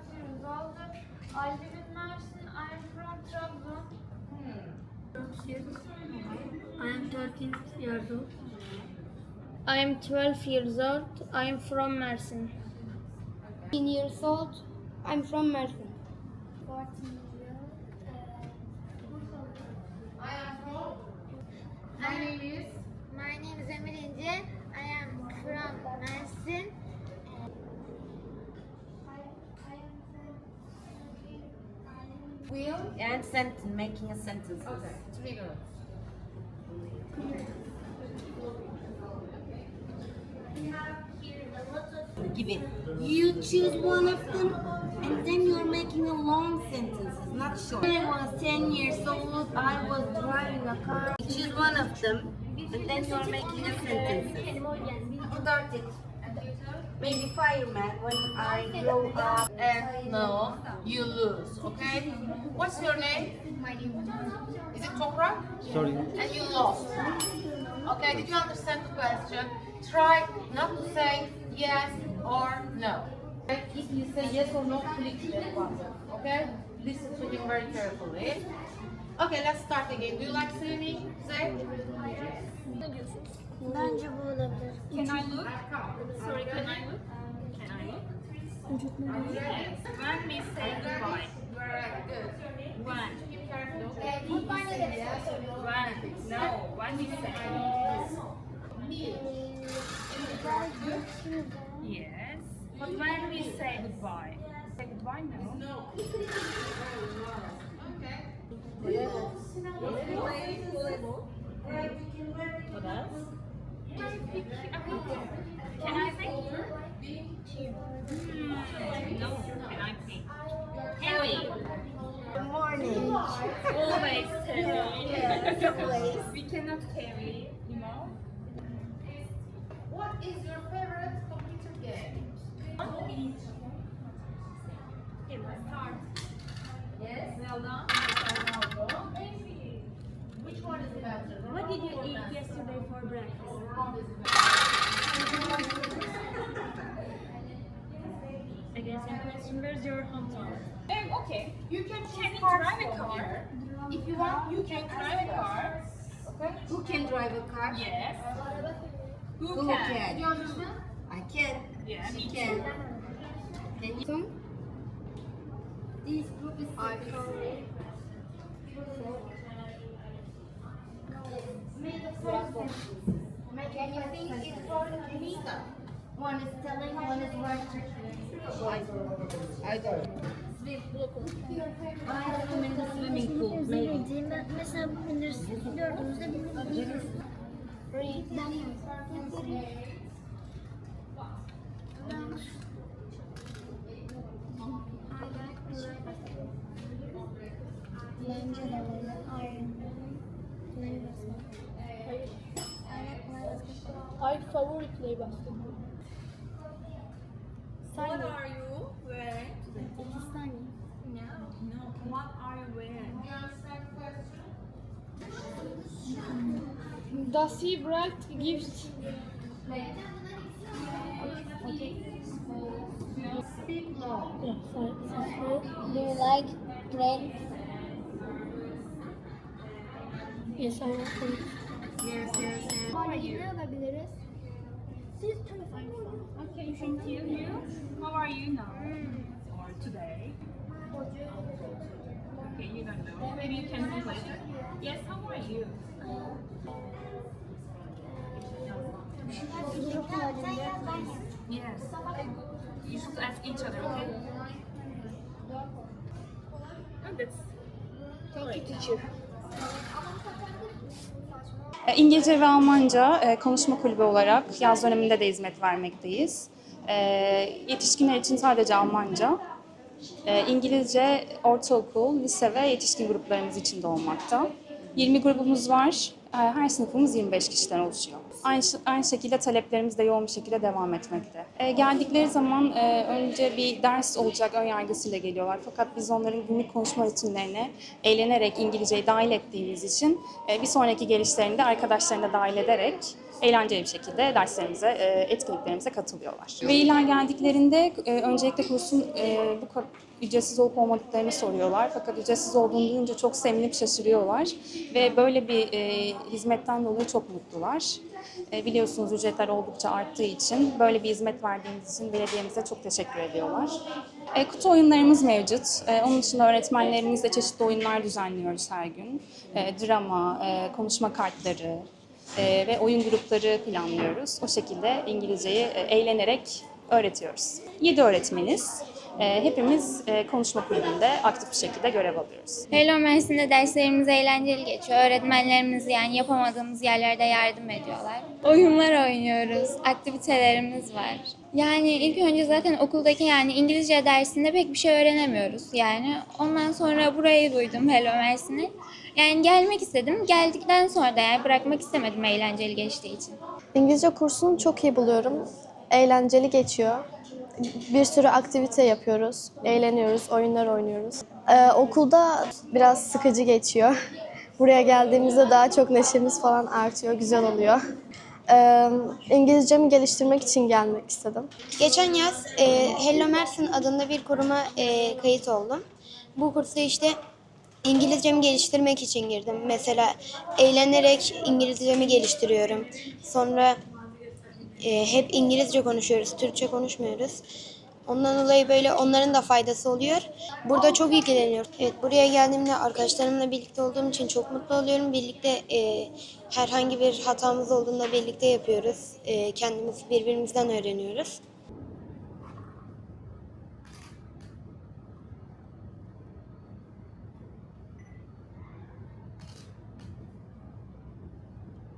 Fatih Rızalı, Aldivin Mersin, I'm from Trabzon. Hmm. I am 13 years old. I am 12 years old. I am from Mersin. 15 years old. I'm from Mersin. 14 Will And sentence, making a sentence. three minutes. Gibi. You choose one of them and then you're making a long sentence, not short. When I was 10 years old, I was driving a car. You choose one of them and then you're making a sentence. Start it. Maybe fireman when I grow up. And no, you lose. Okay. What's your name? My name Is it Toprak? Sorry. And you lost. Okay. Did you understand the question? Try not to say yes or no. If you say yes or no, click that button. Okay. Listen to him very carefully. Okay, let's start again. Do you like swimming? Say. Bence bu olabilir. Can I look? Sorry, can I look? Can I look? Yes. When we say goodbye. Very good. One. Keep careful. One. No. When we say. Yes. But when we say goodbye. Say goodbye now. no. Okay. What else? Can I pick? Hmm, no, can I pick? Heavy. Good morning. Always heavy. always. We cannot carry, you know. What is your favorite computer game? Yes. Zelda. Which one is better? What did you eat yesterday for breakfast? Again, same question. Where's your hometown? Um, okay. You can Can you drive a car? If you want, you can drive a car. Okay. Who can drive a car? Yes. Who, Who can? can? You understand? I can. Yeah, She can. Can you? This group is Can you think it's? One is telling, one is writing. I don't. I recommend the swimming pool, maybe. Mesela bilirsin, gördüğünüzde biliriz. Ben play basketball. What are you wearing? İki saniye. No. What are you wearing? Does he write gifts? Speak low. Yeah, sorry. sorry. Do you like trains? Yes, I will. please. Yes, yes, yes. Ne alabiliriz? Siz telefon Okay, thank you. You? How are you now? Or today? Okay, you don't know. Maybe you can think later. Yes, how are you? Yes. You should ask each other, okay? Oh, that's Thank you teacher. E, İngilizce ve Almanca e, konuşma kulübü olarak yaz döneminde de hizmet vermekteyiz. E, Yetişkinler için sadece Almanca, İngilizce ortaokul, lise ve yetişkin gruplarımız için de olmakta. 20 grubumuz var. E, Her sınıfımız 25 kişiden oluşuyor. Aynı, aynı şekilde taleplerimiz de yoğun bir şekilde devam etmekte. E, geldikleri zaman e, önce bir ders olacak ön yargısıyla geliyorlar. Fakat biz onların günlük konuşma rutinlerine eğlenerek İngilizceyi dahil ettiğimiz için e, bir sonraki gelişlerinde arkadaşlarını da dahil ederek eğlenceli bir şekilde derslerimize, e, etkinliklerimize katılıyorlar. Veliler geldiklerinde e, öncelikle kursun e, bu ücretsiz olup olmadıklarını soruyorlar. Fakat ücretsiz olduğunu duyunca çok sevinip şaşırıyorlar ve böyle bir hizmetten dolayı çok mutlular. Biliyorsunuz ücretler oldukça arttığı için böyle bir hizmet verdiğimiz için belediyemize çok teşekkür ediyorlar. Kutu oyunlarımız mevcut. Onun dışında öğretmenlerimizle çeşitli oyunlar düzenliyoruz her gün. Drama, konuşma kartları e, ve oyun grupları planlıyoruz. O şekilde İngilizceyi e, eğlenerek öğretiyoruz. 7 öğretmeniz. E, hepimiz e, konuşma kulübünde aktif bir şekilde görev alıyoruz. Hello Mersin'de derslerimiz eğlenceli geçiyor. Öğretmenlerimiz yani yapamadığımız yerlerde yardım ediyorlar. Oyunlar oynuyoruz, aktivitelerimiz var. Yani ilk önce zaten okuldaki yani İngilizce dersinde pek bir şey öğrenemiyoruz yani. Ondan sonra burayı duydum Hello Mersin'i. Yani gelmek istedim. Geldikten sonra da yani bırakmak istemedim eğlenceli geçtiği için. İngilizce kursunu çok iyi buluyorum. Eğlenceli geçiyor. Bir sürü aktivite yapıyoruz, eğleniyoruz, oyunlar oynuyoruz. Ee, okulda biraz sıkıcı geçiyor. Buraya geldiğimizde daha çok neşemiz falan artıyor, güzel oluyor. Ee, İngilizcemi geliştirmek için gelmek istedim. Geçen yaz e, Hello Mersin adında bir kuruma e, kayıt oldum. Bu kursa işte İngilizcemi geliştirmek için girdim. Mesela eğlenerek İngilizcemi geliştiriyorum. Sonra e, hep İngilizce konuşuyoruz, Türkçe konuşmuyoruz. Ondan dolayı böyle onların da faydası oluyor. Burada çok ilgileniyorum. Evet, buraya geldiğimde arkadaşlarımla birlikte olduğum için çok mutlu oluyorum. Birlikte e, herhangi bir hatamız olduğunda birlikte yapıyoruz. E, kendimiz birbirimizden öğreniyoruz.